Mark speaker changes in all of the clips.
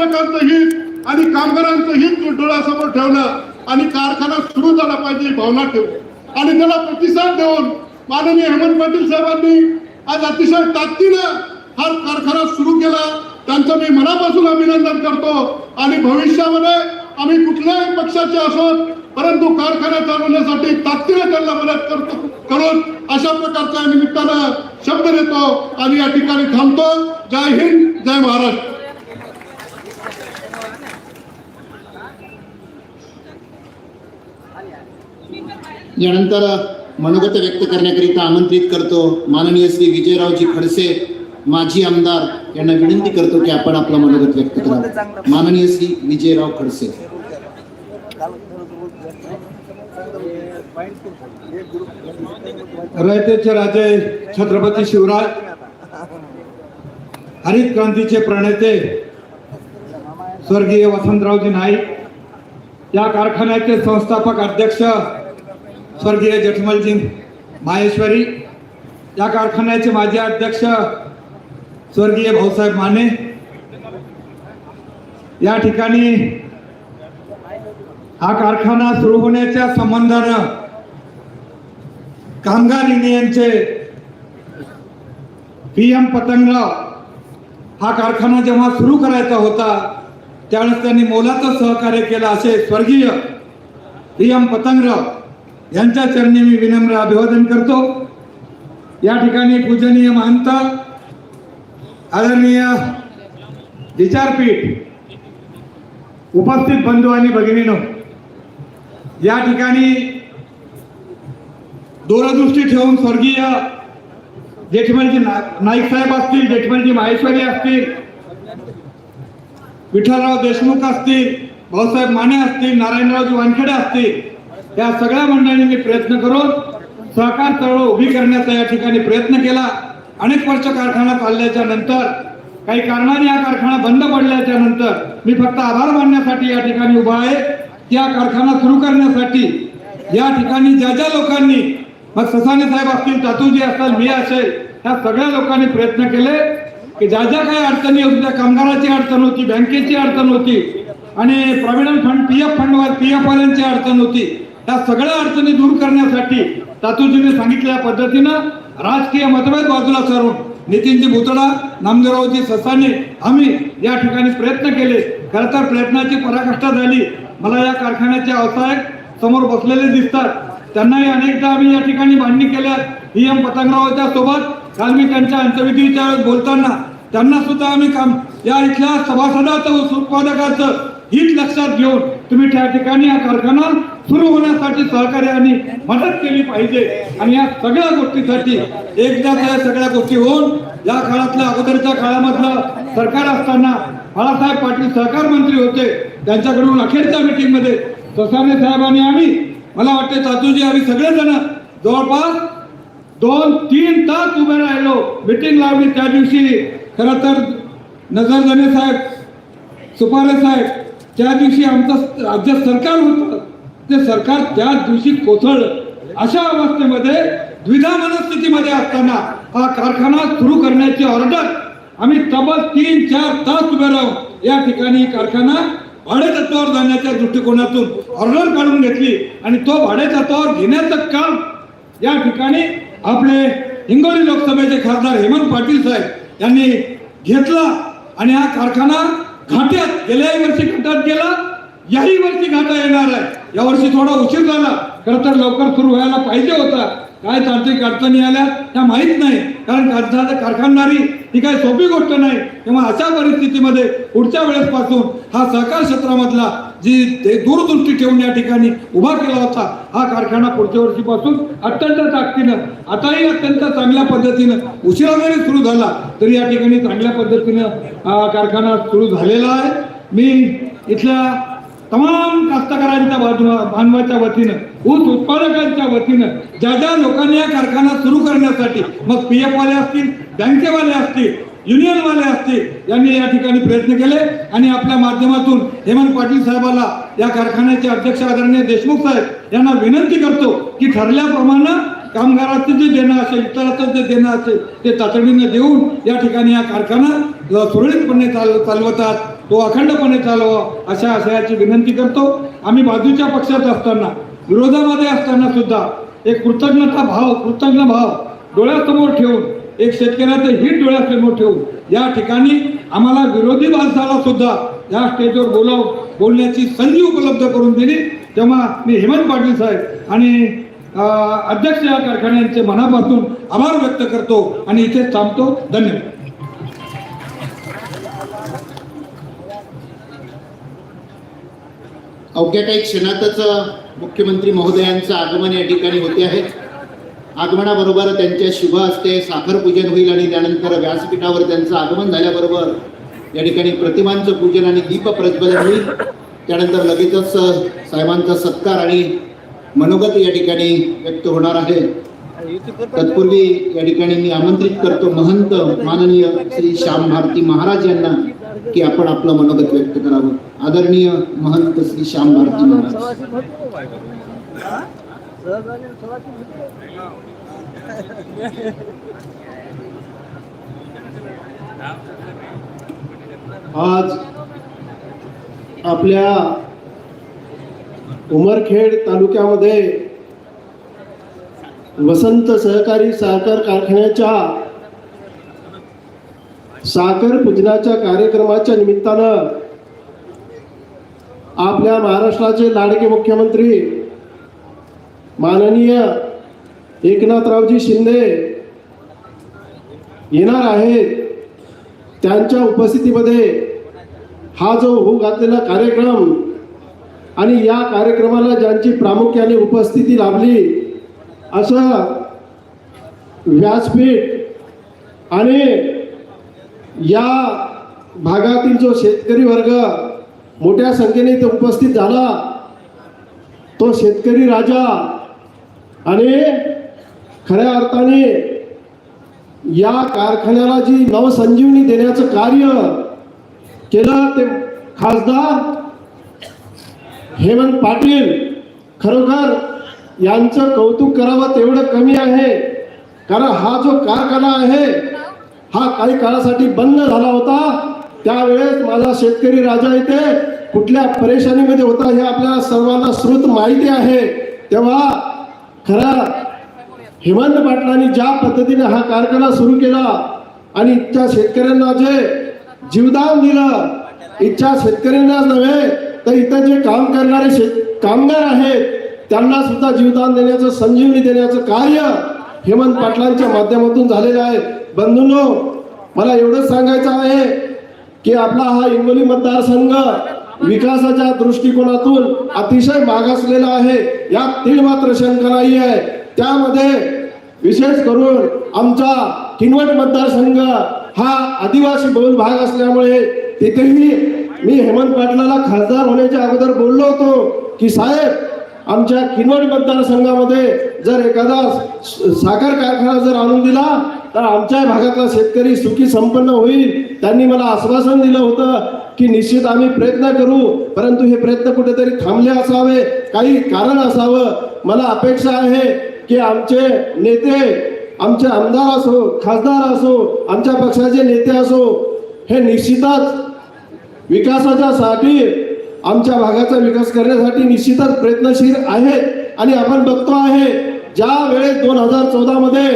Speaker 1: उत्पादकांचं हित आणि कामगारांचं हित डोळ्यासमोर ठेवलं आणि कारखाना सुरू झाला पाहिजे भावना ठेवून आणि त्याला प्रतिसाद देऊन माननीय हेमंत पाटील साहेबांनी आज अतिशय ताकदीनं हा कारखाना सुरू केला. त्यांचं मी मनापासून अभिनंदन करतो. आणि भविष्यामध्ये आम्ही कुठल्याही पक्षाचे असोत परंतु कारखाना चालवण्यासाठी ताकदीने त्यांना मदत करतो करून अशा प्रकारच्या निमित्तानं शब्द देतो आणि या ठिकाणी थांबतो. जय हिंद जय महाराष्ट्र.
Speaker 2: यानंतर मनोगत व्यक्त करण्याकरिता आमंत्रित करतो माननीय श्री विजयरावजी खडसे माजी आमदार यांना विनंती करतो की आपण आपलं मनोगत व्यक्त करा. माननीय श्री विजयराव खडसे.
Speaker 3: रयतेचे राजे छत्रपती शिवराज हरित क्रांतीचे प्रणेते स्वर्गीय वसंतरावजी नाईक या कारखान्याचे संस्थापक अध्यक्ष स्वर्गीय जठमलजी माहेश्वरी या कारखान्याचे माजी अध्यक्ष स्वर्गीय भाऊसाहेब माने. या ठिकाणी हा कारखाना सुरू होण्याच्या संबंधानं कामगार युनियनचे पी एम पतंगराव हा कारखाना जेव्हा सुरू करायचा होता त्यावेळेस त्यांनी मोलाचं सहकार्य केलं असे स्वर्गीय पी एम पतंगराव यांच्या चरणी मी विनम्र अभिवादन करतो. या ठिकाणी पूजनीय महंत आदरणीय विचारपीठ उपस्थित बंधू आणि भगिनीनो या ठिकाणी दूरदृष्टी ठेवून स्वर्गीय जेठमलजी ना नाईक साहेब असतील जेठमलजी माहेश्वरी असतील विठ्ठलराव देशमुख असतील भाऊसाहेब माने असतील नारायणरावजी वानखेडे असतील या सगळ्या मंडळींनी प्रयत्न करून सहकार चळवळ उभी करण्याचा या ठिकाणी प्रयत्न केला. अनेक वर्ष कारखाना चालल्याच्या नंतर काही कारणाने हा कारखाना बंद पडल्याच्या नंतर मी फक्त आभार मानण्यासाठी या ठिकाणी उभा आहे. त्या कारखाना सुरू करण्यासाठी या ठिकाणी ज्या ज्या लोकांनी मग ससाने साहेब असतील तातूजी असतात मी असेल ह्या सगळ्या लोकांनी प्रयत्न केले की ज्या ज्या काही अडचणी होती त्या कामगाराची अडचण होती बँकेची अडचण होती आणि प्रॉव्हिडंट फंड पी एफ फंडवर पी एफ वाल्यांची अडचण होती या सगळ्या अडचणी दूर करण्यासाठी तातूजीने सांगितलेल्या पद्धतीनं राजकीय मतभेद बाजूला सारून नितीनजी भुतडा नामदेवरावजी ससाने आम्ही या ठिकाणी प्रयत्न केले. खर तर प्रयत्नाची पराकाष्ठा झाली. मला या कारखान्याचे व्यावसायिक समोर बसलेले दिसतात. त्यांनाही अनेकदा आम्ही या ठिकाणी मांडणी केल्या. ई एम पतंगरावच्या सोबत काल मी त्यांच्या अंत्यविधीच्या वेळेस बोलताना त्यांना सुद्धा आम्ही काम या इथल्या सभासदाचं उत्पादकाचं हित लक्षात घेऊन तुम्ही त्या ठिकाणी हा कारखाना सुरू होण्यासाठी सहकार्याने मदत केली पाहिजे. आणि या सगळ्या गोष्टीसाठी एकदा त्या सगळ्या गोष्टी होऊन या काळातल्या अगोदरच्या काळामधलं सरकार असताना बाळासाहेब पाटील सहकार मंत्री होते. त्यांच्याकडून अखेरच्या मीटिंगमध्ये ससाने साहेबांनी आम्ही मला वाटते तातूजी आम्ही सगळेजण जवळपास दोन तीन तास उभे राहिलो. मिटिंग लावली त्या दिवशी. खरं तर नजरजणे साहेब सुपारे साहेब त्या दिवशी आमचं राज्य सरकार होतं. ते सरकार त्या दिवशी कोसळलं अशा अवस्थेमध्ये द्विधा मनस्थितीमध्ये असताना हा कारखाना सुरू करण्याची ऑर्डर आम्ही तब्बल तीन चार तास उभे राहून या ठिकाणी कारखाना भाडेतत्वावर जाण्याच्या दृष्टिकोनातून ऑर्डर काढून घेतली आणि तो भाडेतत्वावर घेण्याचं काम या ठिकाणी आपले हिंगोली लोकसभेचे खासदार हेमंत पाटील साहेब यांनी घेतला आणि हा कारखाना घाट्यात गेल्याही वर्षी घाटात गेला याही वर्षी घाटा येणार आहे. या वर्षी थोडा उशीर झाला खरं तर लवकर सुरू व्हायला पाहिजे होता. काय तांत्रिक अडचणी आल्या त्या माहीत नाही. कारण कारखानदारी ही काही सोपी गोष्ट नाही. तेव्हा अशा परिस्थितीमध्ये पुढच्या वेळेसपासून हा सहकार क्षेत्रामधला जी ते दूरदृष्टी ठेवून या ठिकाणी उभा केला होता हा कारखाना पुढच्या वर्षीपासून अत्यंत ताकदीनं आताही अत्यंत चांगल्या पद्धतीनं उशिरा जरी सुरू झाला तरी या ठिकाणी चांगल्या पद्धतीनं हा कारखाना सुरू झालेला आहे. मी इथल्या तमाम कास्तकारांच्या बाजूला बांधवाच्या वतीनं ऊस उत्पादकांच्या वतीनं ज्या ज्या लोकांनी या कारखाना सुरू करण्यासाठी मग पी एफवाले असतील बँकेवाले असतील युनियनवाले असतील यांनी या ठिकाणी प्रयत्न केले. आणि आपल्या माध्यमातून हेमंत पाटील साहेबाला या कारखान्याचे अध्यक्ष आदरणीय देशमुख साहेब यांना विनंती करतो की ठरल्याप्रमाणे कामगाराचं जे देणं असेल इतराचं जे देणं असेल ते तातडीनं देऊन या ठिकाणी हा कारखाना सुरळीतपणे चाल चालवतात तो अखंडपणे चालवा अशा आशयाची विनंती करतो. आम्ही बाजूच्या पक्षात असताना विरोधामध्ये असताना सुद्धा एक कृतज्ञता भाव कृतज्ञ भाव डोळ्यासमोर ठेवून एक शेतकऱ्याचं हित डोळ्यासमोर ठेवून या ठिकाणी आम्हाला विरोधी माणसाला सुद्धा या स्टेजवर बोलाव बोलण्याची संधी उपलब्ध करून दिली. तेव्हा मी हेमंत पाटील साहेब आणि अध्यक्ष या कारखान्यांचे मनापासून आभार व्यक्त करतो आणि इथेच थांबतो. धन्यवाद.
Speaker 2: अवघ्या काही क्षणातच मुख्यमंत्री महोदयांचं आगमन या ठिकाणी होते आहे. आगमनाबरोबर त्यांच्या शुभ हस्ते साखर पूजन होईल आणि त्यानंतर व्यासपीठावर त्यांचं आगमन झाल्याबरोबर या ठिकाणी प्रतिमांचं पूजन आणि दीप प्रज्वलन होईल. त्यानंतर लगेचच साहेबांचा सत्कार आणि मनोगत या ठिकाणी व्यक्त होणार आहे. तत्पूर्वी या ठिकाणी मी आमंत्रित करतो महंत माननीय श्री श्याम भारती महाराज यांना. की आपण आपलं मनोगत व्यक्त करावं. आदरणीय महंत श्री श्याम भारती महाराज.
Speaker 4: आज आपल्या उमरखेड तालुक्यामध्ये वसंत सहकारी साखर कारखान्याच्या साखर पूजनाच्या कार्यक्रमाच्या निमित्तानं आपल्या महाराष्ट्राचे लाडके मुख्यमंत्री माननीय एकनाथरावजी शिंदे येणार आहेत. त्यांच्या उपस्थितीमध्ये हा जो होऊ घातलेला कार्यक्रम आणि या कार्यक्रमाला ज्यांची प्रामुख्याने उपस्थिती लाभली असं व्यासपीठ आणि या भागातील जो शेतकरी वर्ग मोठ्या संख्येने इथे उपस्थित झाला तो शेतकरी राजा आणि खऱ्या अर्थाने या कारखान्याला जी नवसंजीवनी देण्याचं कार्य केलं ते खासदार हेमंत पाटील खरोखर यांचं कौतुक करावं तेवढं कमी आहे. कारण हा जो कारखाना आहे हा काही काळासाठी बंद झाला होता. त्यावेळेस माझा शेतकरी राजा इथे कुठल्या परेशानीमध्ये होता हे आपल्या सर्वांना श्रुत माहिती आहे. तेव्हा खरा हेमंत पाटलांनी ज्या पद्धतीने हा कारखाना सुरू केला आणि इच्छा शेतकऱ्यांना जे जीवदान दिलं इच्छा शेतकऱ्यांनाच नव्हे तर इथं जे काम करणारे शेत कामगार आहेत त्यांना सुद्धा जीवदान देण्याचं संजीवनी देण्याचं कार्य हेमंत पाटलांच्या माध्यमातून झालेलं आहे. बंधूंनो मला एवढंच सांगायचं आहे की आपला हा हिंगोली मतदारसंघ विकासाच्या दृष्टिकोनातून अतिशय मागासलेला आहे. यात तीळ मात्र शंका नाही आहे. त्यामध्ये विशेष करून आमचा किनवट मतदारसंघ हा आदिवासी बहुल भाग असल्यामुळे तिथेही मी हेमंत पाटलाला खासदार होण्याच्या अगोदर बोललो होतो की साहेब आमच्या किनवट मतदारसंघामध्ये जर एखादा साखर कारखाना जर आणून दिला तर आमच्या भागातला शेतकरी सुखी संपन्न होईल त्यांनी मला आश्वासन दिलं होतं की निश्चित आम्ही प्रयत्न करू परंतु हे प्रयत्न कुठेतरी थांबले असावे काही कारण असावं. मला अपेक्षा आहे की आमचे नेते आमचे आमदार असो खासदार असो आमच्या पक्षाचे नेते असो हे निश्चितच विकासाच्या साठी आमच्या भागाचा विकास करण्यासाठी निश्चितच प्रयत्नशील आहेत आणि आपण बघतो आहे ज्या वेळेस दोन हजार चौदामध्ये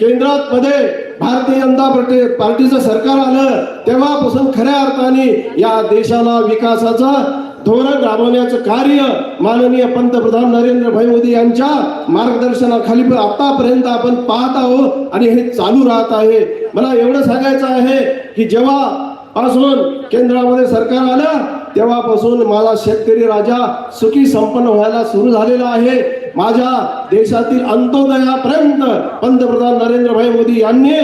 Speaker 4: केंद्रात मध्ये भारतीय जनता पार्टी पार्टीचं सरकार आलं तेव्हापासून खऱ्या अर्थाने या देशाला विकासाचं धोरण राबवण्याचं कार्य माननीय पंतप्रधान नरेंद्र भाई मोदी यांच्या मार्गदर्शनाखाली पण आतापर्यंत आपण पाहत आहोत आणि हे चालू राहत आहे. मला एवढं सांगायचं आहे की जेव्हा पासून केंद्रामध्ये सरकार आलं तेव्हापासून माझा शेतकरी राजा सुखी संपन्न व्हायला सुरू झालेला आहे. माझ्या देशातील अंत्योदयापर्यंत पंतप्रधान नरेंद्रभाई मोदी यांनी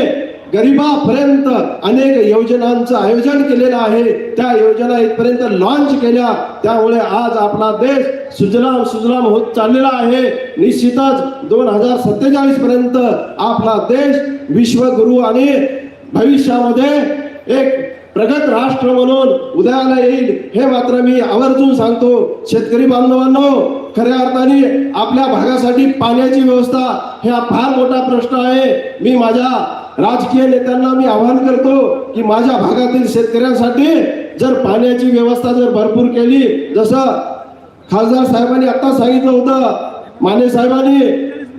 Speaker 4: गरिबापर्यंत अनेक योजनांचं आयोजन केलेलं आहे. त्या योजना इथपर्यंत लॉन्च केल्या. त्यामुळे आज आपला देश सुजलाम सुजलाम होत चाललेला आहे. निश्चितच दोन हजार सत्तेचाळीस पर्यंत आपला देश विश्वगुरु आणि भविष्यामध्ये एक प्रगत राष्ट्र म्हणून उदयाला येईल हे मात्र मी आवर्जून सांगतो. शेतकरी बांधवांनो खऱ्या अर्थाने आपल्या भागासाठी पाण्याची व्यवस्था हा फार मोठा प्रश्न आहे. मी माझ्या राजकीय नेत्यांना मी आवाहन करतो की माझ्या भागातील शेतकऱ्यांसाठी जर पाण्याची व्यवस्था जर भरपूर केली जसं खासदार साहेबांनी आता सांगितलं होतं माने साहेबांनी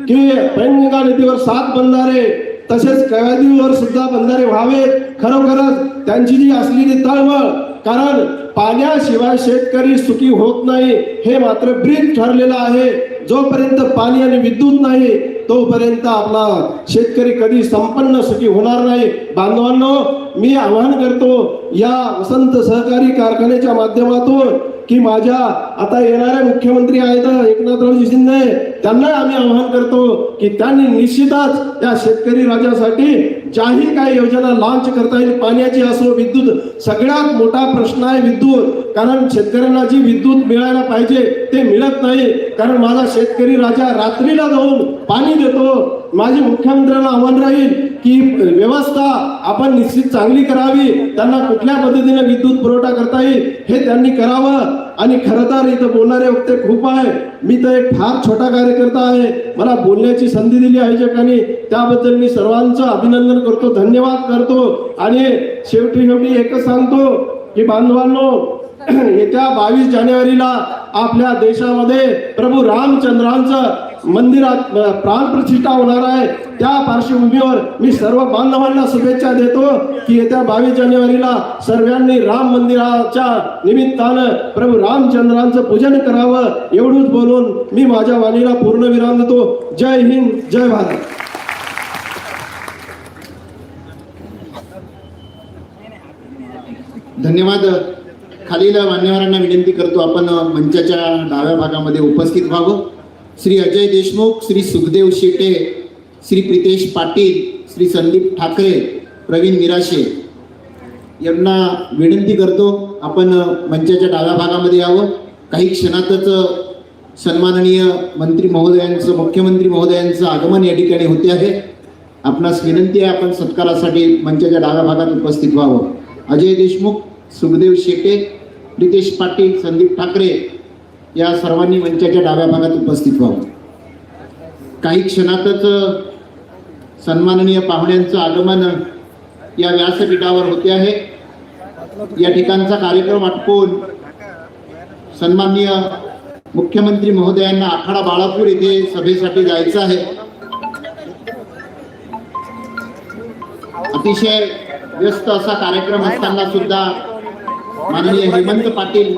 Speaker 4: की पैनगंगा नदीवर सात बंधारे तसेच कयादीवर सुद्धा बंधारे व्हावेत. खरोखरच त्यांची जी असलेली तळमळ कारण पाण्याशिवाय शेतकरी सुखी होत नाही हे मात्र ब्रीद ठरलेलं आहे. जोपर्यंत पाणी आणि विद्युत नाही तोपर्यंत आपला शेतकरी कधी संपन्न सुखी होणार नाही. बांधवांनो मी आवाहन करतो या वसंत सहकारी कारखान्याच्या माध्यमातून की माझ्या आता येणारे मुख्यमंत्री आहेत एकनाथरावजी शिंदे त्यांना आम्ही आवाहन करतो की त्यांनी निश्चितच या शेतकरी राजासाठी ज्याही काही योजना लॉन्च करता येईल पाण्याची असो विद्युत सगळ्यात मोठा प्रश्न आहे विद्युत. कारण शेतकऱ्यांना जी विद्युत मिळायला पाहिजे ते मिळत नाही. कारण माझा शेतकरी राजा रात्रीला जाऊन पाणी देतो. माझी मुख्यमंत्र्यांना आव्हान राहील की व्यवस्था आपण निश्चित चांगली करावी. त्यांना कुठल्या पद्धतीने विद्युत पुरवठा करता येईल हे त्यांनी करावं. आणि खरं तर इथं बोलणारे वक्ते खूप आहे मी तर एक फार छोटा कार्यकर्ता आहे. मला बोलण्याची संधी दिली आयोजकांनी त्याबद्दल मी सर्वांचं अभिनंदन करतो धन्यवाद करतो. आणि शेवटी शेवटी एकच सांगतो की बांधवांनो येत्या बावीस जानेवारीला आपल्या देशामध्ये प्रभू रामचंद्रांचं मंदिरात प्राण प्राणप्रतिष्ठा होणार आहे. त्या पार्श्वभूमीवर मी सर्व बांधवांना शुभेच्छा देतो की येत्या बावीस जानेवारीला सर्वांनी राम मंदिराच्या निमित्तानं प्रभू रामचंद्रांचं पूजन करावं एवढंच बोलून मी माझ्या वाणीला पूर्ण विराम देतो. जय हिंद जय भारत.
Speaker 2: धन्यवाद. खालील मान्यवरांना विनंती करतो आपण मंचाच्या डाव्या भागामध्ये उपस्थित व्हावं. श्री अजय देशमुख श्री सुखदेव शेटे श्री प्रितेश पाटील श्री संदीप ठाकरे प्रवीण निराशे यांना विनंती करतो आपण मंचाच्या डाव्या भागामध्ये यावं. काही क्षणातच सन्माननीय मंत्री महोदयांचं मुख्यमंत्री महोदयांचं आगमन या ठिकाणी होते आहे. आपणास विनंती आहे आपण सत्कारासाठी मंचाच्या डाव्या भागात उपस्थित व्हावं. अजय देशमुख सुखदेव शेटे रितेश पाटील संदीप ठाकरे या सर्वांनी मंचाच्या डाव्या भागात उपस्थित व्हावं. काही क्षणातच सन्माननीय पाहुण्यांचं आगमन या व्यासपीठावर होते आहे. या ठिकाणचा कार्यक्रम आटपून सन्माननीय मुख्यमंत्री महोदयांना आखाडा बाळापूर येथे सभेसाठी जायचं आहे. अतिशय व्यस्त असा कार्यक्रम असताना सुद्धा माननीय हेमंत पाटील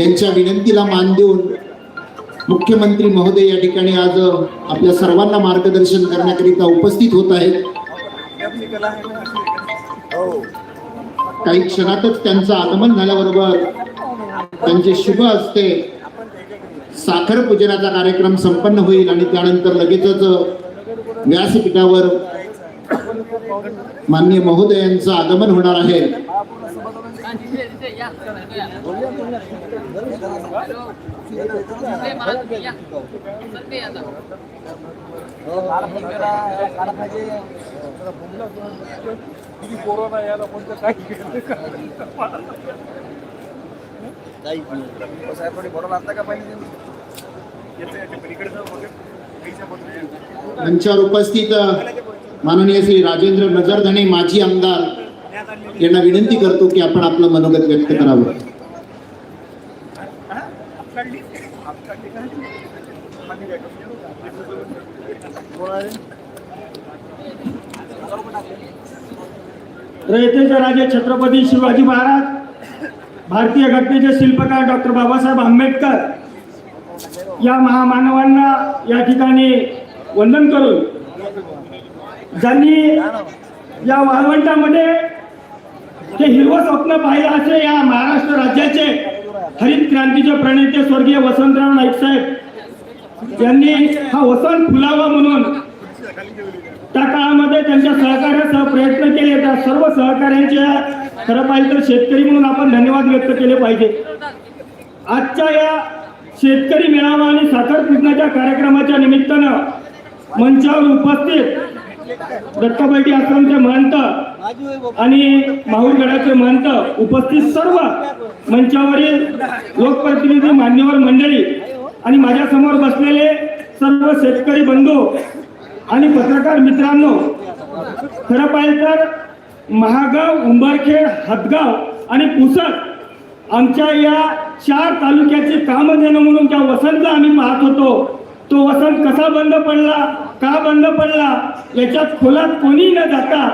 Speaker 2: यांच्या विनंतीला मान देऊन मुख्यमंत्री महोदय या ठिकाणी आज आपल्या सर्वांना मार्गदर्शन करण्याकरिता उपस्थित होत आहेत. काही क्षणातच त्यांचं आगमन झाल्याबरोबर त्यांचे शुभ असते साखर पूजनाचा कार्यक्रम संपन्न होईल आणि त्यानंतर लगेचच व्यासपीठावर माननीय महोदयांचं आगमन होणार आहे. मंचावर उपस्थित माननीय श्री राजेंद्र नजरधणे माजी आमदार यांना विनंती करतो की आपण आपलं मनोगत व्यक्त करावं.
Speaker 5: रयतेचे राजे छत्रपती शिवाजी महाराज भारतीय घटनेचे शिल्पकार डॉक्टर बाबासाहेब आंबेडकर या महामानवांना या ठिकाणी वंदन करून ज्यांनी या वाळवंटामध्ये हे हिरवं स्वप्न पाहिलं असे या महाराष्ट्र राज्याचे हरित क्रांतीचे प्रणेते स्वर्गीय वसंतराव नाईक साहेब. यांनी हा वसंत फुलावा म्हणून त्या काळामध्ये त्यांच्या सहकार्यासह प्रयत्न केले. त्या सर्व सहकार्यांच्या खरं पाहिजे तर शेतकरी म्हणून आपण धन्यवाद व्यक्त केले पाहिजे. आजच्या या शेतकरी मेळावा आणि साखर पूजनाच्या कार्यक्रमाच्या निमित्तानं मंचावर उपस्थित दत्ताबाई आश्रमचे महंत आणि माहूरगडाचे महंत उपस्थित सर्व मंचावरील लोकप्रतिनिधी मान्यवर मंडळी आणि माझ्यासमोर बसलेले सर्व शेतकरी बंधू आणि पत्रकार मित्रांनो खरं पाहिजे तर महागाव उंबरखेड हदगाव आणि पुसद आमच्या या चार तालुक्याचे काम देणं म्हणून त्या वसंतला आम्ही पाहत होतो तो वसंत कसा बंद पडला का बंद पडला याच्यात खोलात कोणी न जाता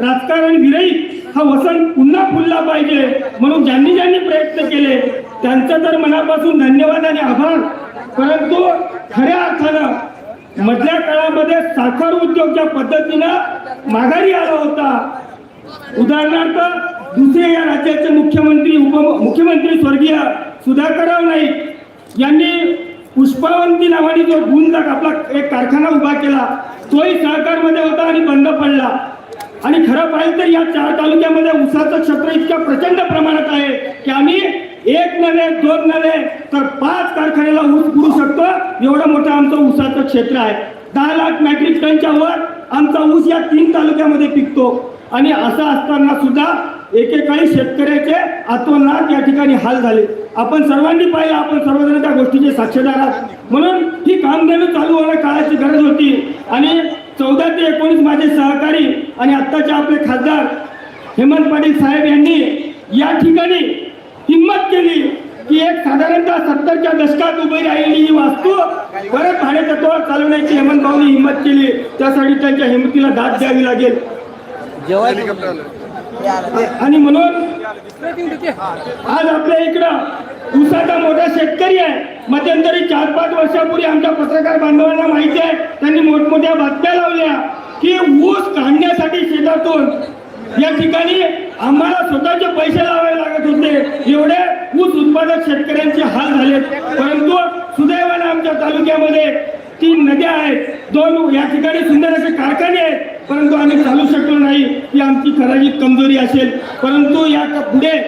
Speaker 5: राजकारण विरहित हा वसंत पुन्हा फुलला पाहिजे म्हणून ज्यांनी ज्यांनी प्रयत्न केले त्यांचं तर मनापासून धन्यवाद आणि आभार. परंतु खऱ्या अर्थानं मधल्या काळामध्ये साखर उद्योगच्या पद्धतीनं माघारी आला होता. उदाहरणार्थ दुसरे या राज्याचे मुख्यमंत्री उप मुख्यमंत्री स्वर्गीय सुधाकरराव नाईक यांनी पुष्पावंती नावाने जो गुंजाक आपला एक कारखाना उभा केला तोही सहकारमध्ये होता आणि बंद पडला. आणि खरं पाहिजे तर या चार तालुक्यामध्ये ऊसाचं क्षेत्र इतक्या प्रचंड प्रमाणात आहे की आम्ही एक नव्हे दोन नव्हे तर पाच कारखान्याला ऊस पुरू शकतो एवढं मोठं आमचं ऊसाचं क्षेत्र आहे. दहा लाख मॅट्रिक टनच्या वर आमचा ऊस या तीन तालुक्यामध्ये पिकतो. आणि असं असताना सुद्धा एकेकाळी शेतकऱ्याचे आतोनात या ठिकाणी हाल झाले. आपण सर्वांनी पाहिलं आपण सर्वजण त्या गोष्टीचे साक्षीदार आहात. म्हणून ही कामधेनू चालू होणं काळाची गरज होती. आणि चौदा ते एकोणीस माझे सहकारी आणि आत्ताचे आपले खासदार हेमंत पाटील साहेब यांनी या ठिकाणी हिंमत केली की एक साधारणतः सत्तरच्या दशकात उभी राहिलेली ही वास्तू परत भाडेतत्वावर चालवण्याची हेमंत भाऊनी हिंमत केली. त्यासाठी त्यांच्या हिंमतीला दाद द्यावी लागेल. आणि म्हणून आज आपल्या इकडं ऊसाचा मोठा शेतकरी आहे. मध्यंतरी चार पाच वर्षापूर्वी आमच्या पत्रकार बांधवांना माहिती आहे त्यांनी मोठमोठ्या बातम्या लावल्या की ऊस काढण्यासाठी शेतातून या ठिकाणी आम्हाला स्वतःचे पैसे लावावे लागत होते. एवढे ऊस उत्पादक शेतकऱ्यांचे हाल झालेत. परंतु सुदैवाने आमच्या तालुक्यामध्ये तीन नद्या आहेत. दोन या ठिकाणी सुंदर असे कारखाने आहेत. परंतु आम्ही चालू शकलो नाही. ही आमची ठराविक कमजोरी असेल. परंतु या पुढे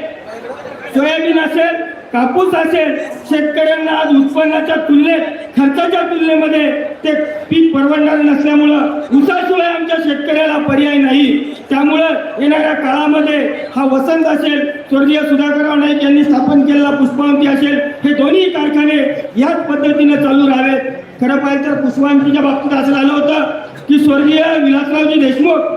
Speaker 5: सोयाबीन असेल कापूस असेल शेतकऱ्यांना आज उत्पन्नाच्या तुलनेत खर्चाच्या तुलनेमध्ये ते पीक परवडणार नसल्यामुळं उसाशिवाय आमच्या शेतकऱ्याला पर्याय नाही. त्यामुळं येणाऱ्या काळामध्ये हा वसंत असेल स्वर्गीय सुधाकरराव नाईक यांनी स्थापन केलेला पुष्पवंती असेल हे दोन्ही कारखाने याच पद्धतीने चालू राहावेत. खरं पाहिजे तर पुष्पवंतीच्या बाबतीत असं झालं होतं की स्वर्गीय विलासरावजी देशमुख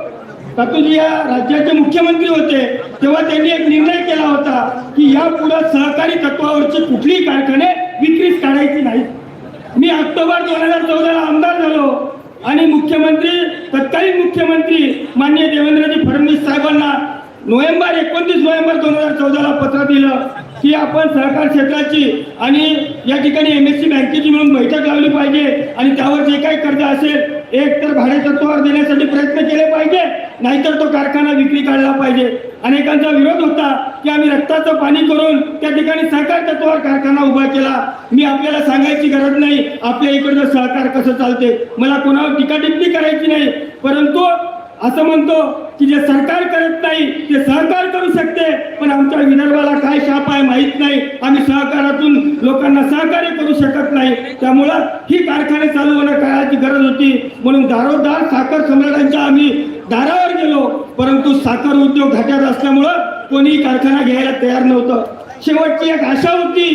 Speaker 5: तातूजी या राज्याचे मुख्यमंत्री होते तेव्हा त्यांनी एक निर्णय केला होता की यापुढे सहकारी तत्वावरची कुठलीही कारखाने विक्रीस काढायची नाही मी ऑक्टोबर दोन हजार चौदाला आमदार झालो आणि मुख्यमंत्री तत्कालीन मुख्यमंत्री माननीय देवेंद्रजी फडणवीस साहेबांना नोव्हेंबर एकोणतीस नोव्हेंबर दोन हजार चौदाला पत्र दिलं. की आपण सहकार क्षेत्राची आणि या ठिकाणी एम एस सी बँकेची म्हणून बैठक लावली पाहिजे आणि त्यावर जे काही कर्ज असेल एक तर भाडेतत्वावर देण्यासाठी प्रयत्न केले पाहिजे नाहीतर तो कारखाना विक्री काढला पाहिजे. अनेकांचा विरोध होता की आम्ही रक्ताचं पाणी करून त्या ठिकाणी सहकार तत्वावर कारखाना उभा केला. मी आपल्याला सांगायची गरज नाही आपल्या इकडचं सहकार कसं चालते मला कोणावर टीका टिप्पणी करायची नाही. परंतु असं म्हणतो की जे सरकार करत नाही ते सहकार करू शकते पण आमच्या विदर्भाला काय शाप आहे माहीत नाही. आम्ही सहकारातून लोकांना सहकार्य करू शकत नाही. त्यामुळं ही कारखाने चालू होणं काळाची गरज होती. म्हणून दारोदार साखर सम्राटांच्या आम्ही दारावर गेलो. परंतु साखर उद्योग घाट्यात असल्यामुळं कोणीही कारखाना घ्यायला तयार नव्हतं. शेवटची एक आशा होती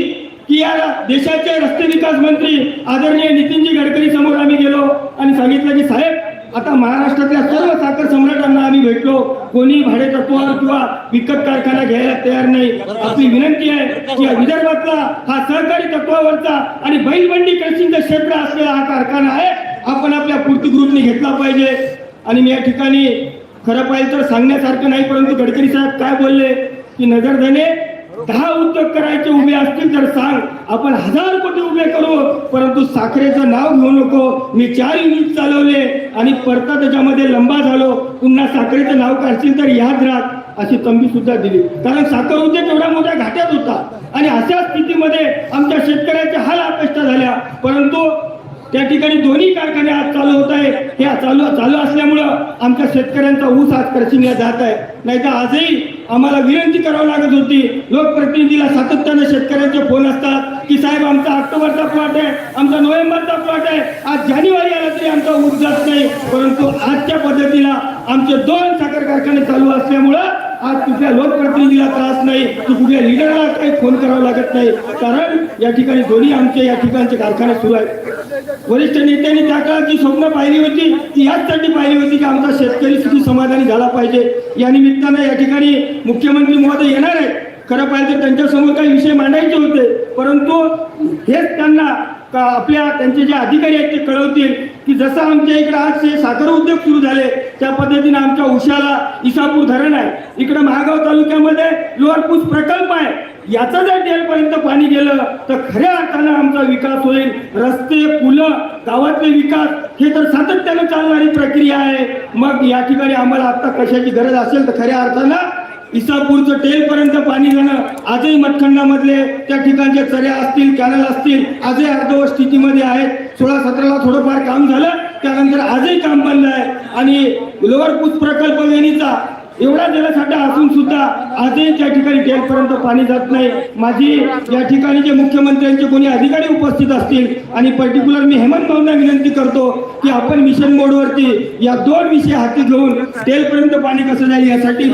Speaker 5: की या देशाचे रस्ते विकास मंत्री आदरणीय नितीनजी गडकरी समोर आम्ही गेलो आणि सांगितलं की साहेब आता महाराष्ट्रातल्या सर्व साखर सम्राटांना आम्ही भेटलो. कोणी भाडे तत्वावर किंवा विकत कारखाना घ्यायला तयार नाही. आपली विनंती आहे की विदर्भातला हा सहकारी तत्वावरचा आणि बैलबंडी क्रशिंगचं क्षेत्र असलेला हा कारखाना आहे आपण आपल्या पूर्ती ग्रुपने घेतला पाहिजे. आणि मी या ठिकाणी खरं पाहिजे तर सांगण्यासारखं नाही परंतु गडकरी साहेब काय बोलले की नजरधने दहा उद्योग करायचे उभे असतील तर सांग. आपण हजार कोटी उभे करू परंतु साखरेचं नाव घेऊ नको. मी चार युनिट चालवले आणि परता त्याच्यामध्ये लंबा झालो. पुन्हा साखरेचं नाव काढशील तर याद राहत अशी तंबी सुद्धा दिली. कारण साखर उद्योग एवढ्या मोठ्या घाट्यात होता. आणि अशा स्थितीमध्ये आमच्या शेतकऱ्याच्या हाल अपेक्षा झाल्या. परंतु त्या ठिकाणी दोन्ही कारखाने आज चालू होत आहे हे चालू चालू असल्यामुळं आमच्या शेतकऱ्यांचा ऊस आज क्रशिंगला जात आहे. नाही तर आजही आम्हाला विनंती करावी लागत होती. लोकप्रतिनिधीला सातत्यानं शेतकऱ्यांचे फोन असतात की साहेब आमचा ऑक्टोबरचा प्लॉट आहे. आमचा नोव्हेंबरचा प्लॉट आहे. आज जानेवारी आला तरी आमचा ऊस जात नाही. परंतु आजच्या पद्धतीला आमचे दोन साखर कारखाने चालू असल्यामुळं आज कुठल्या लोकप्रतिनिधीला त्रास नाही तू कुठल्या लिडरला काही फोन करावा लागत नाही. कारण या ठिकाणी दोन्ही आमचे या ठिकाणचे कारखाने सुरू आहेत. वरिष्ठ नेत्यांनी त्या काळात जी स्वप्न पाहिली होती ती याचसाठी पाहिली होती की आमचा शेतकरी सुखी समाधानी झाला पाहिजे. या निमित्तानं या ठिकाणी मुख्यमंत्री महोदय येणार आहेत. खरं पाहिजे त्यांच्यासमोर काही विषय मांडायचे होते. परंतु हेच त्यांना आपल्या त्यांचे जे अधिकारी आहेत ते कळवतील. की जसं आमच्या इकडे आज साखर उद्योग सुरू झाले त्या पद्धतीने आमच्या उशाला इसापूर धरण आहे. इकडे महागाव तालुक्यामध्ये लोअरपूस प्रकल्प आहे. याचं जर टेलपर्यंत पाणी गेलं तर खऱ्या अर्थानं आमचा विकास होईल. रस्ते पुलं गावातले विकास हे तर सातत्यानं चालणारी प्रक्रिया आहे. मग या ठिकाणी आम्हाला आता कशाची गरज असेल तर खऱ्या अर्थानं इसापूरचं टेलपर्यंत पाणी जाणं आजही मतखंडामधले त्या ठिकाणचे चऱ्या असतील कॅनल असतील आजही अर्धवट स्थितीमध्ये आहेत. सोळा सतराला थोडंफार काम झालं. त्यानंतर आजही काम बंद आहे. आणि लोअर पूस प्रकल्प वेणीचा एवढा जलसाठा असून सुद्धा आजही त्या ठिकाणी टेलपर्यंत पाणी जात नाही. माझी या ठिकाणी जे मुख्यमंत्र्यांचे कोणी अधिकारी उपस्थित असतील आणि पर्टिक्युलर मी हेमंत भाऊंना विनंती करतो की आपण मिशन मोडवरती या दोन विषय हाती घेऊन टेलपर्यंत पाणी कसं जाईल यासाठी